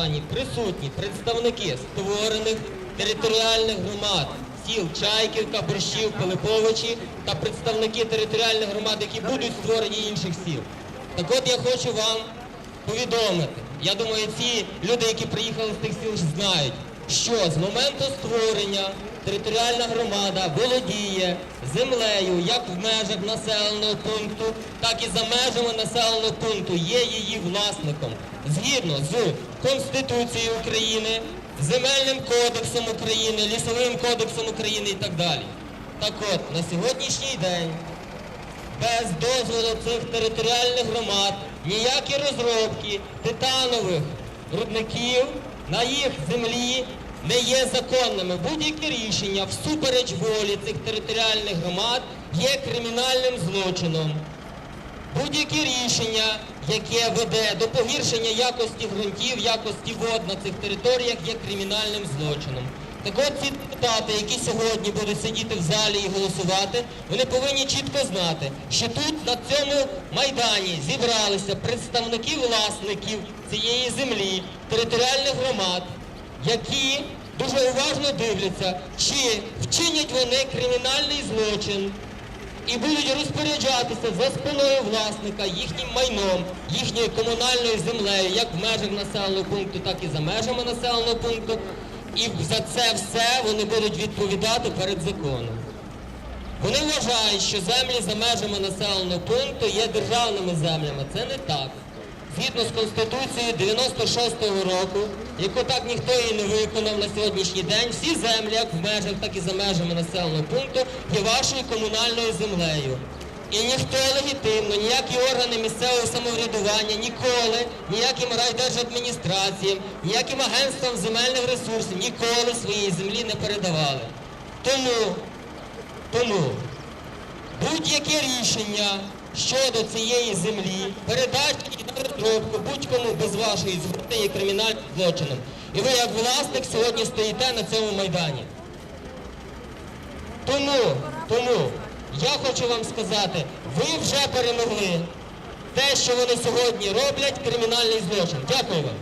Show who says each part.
Speaker 1: Присутні представники створених територіальних громад сіл Чайківка, Борщів, Пилиповичі та представники територіальних громад, які будуть створені інших сіл. Так от я хочу вам повідомити. Я думаю, ці люди, які приїхали з тих сіл, знають, що з моменту створення територіальна громада володіє землею як в межах населеного пункту, так і за межами населеного пункту є її власником згідно з Конституцією України, Земельним кодексом України, Лісовим кодексом України і так далі. Так от, на сьогоднішній день без дозволу цих територіальних громад ніякі розробки титанових рудників на їх землі не є законними. Будь-які рішення всупереч волі цих територіальних громад є кримінальним злочином. Будь-яке рішення, яке веде до погіршення якості ґрунтів, якості вод на цих територіях, є кримінальним злочином. Так от ці депутати, які сьогодні будуть сидіти в залі і голосувати, вони повинні чітко знати, що тут на цьому майдані зібралися представники власників цієї землі, територіальних громад, які дуже уважно дивляться, чи вчинять вони кримінальний злочин і будуть розпоряджатися за спиною власника їхнім майном, їхньою комунальною землею, як в межах населеного пункту, так і за межами населеного пункту. І за це все вони будуть відповідати перед законом. Вони вважають, що землі за межами населеного пункту є державними землями. Це не так. Згідно з Конституцією 96-го року, яку так ніхто і не виконав на сьогоднішній день, всі землі, як в межах, так і за межами населеного пункту, є вашою комунальною землею. І ніхто легітимно, ніякі органи місцевого самоврядування, ніколи, ніяким райдержадміністраціям, ніяким агентствам земельних ресурсів ніколи своєї землі не передавали. Тому, тому будь-яке рішення щодо цієї землі, передачі на розробку будь-кому без вашої згоди є кримінальним злочином. І ви як власник сьогодні стоїте на цьому майдані. Тому, тому я хочу вам сказати, ви вже перемогли те, що вони сьогодні роблять, кримінальний злочин. Дякую вам.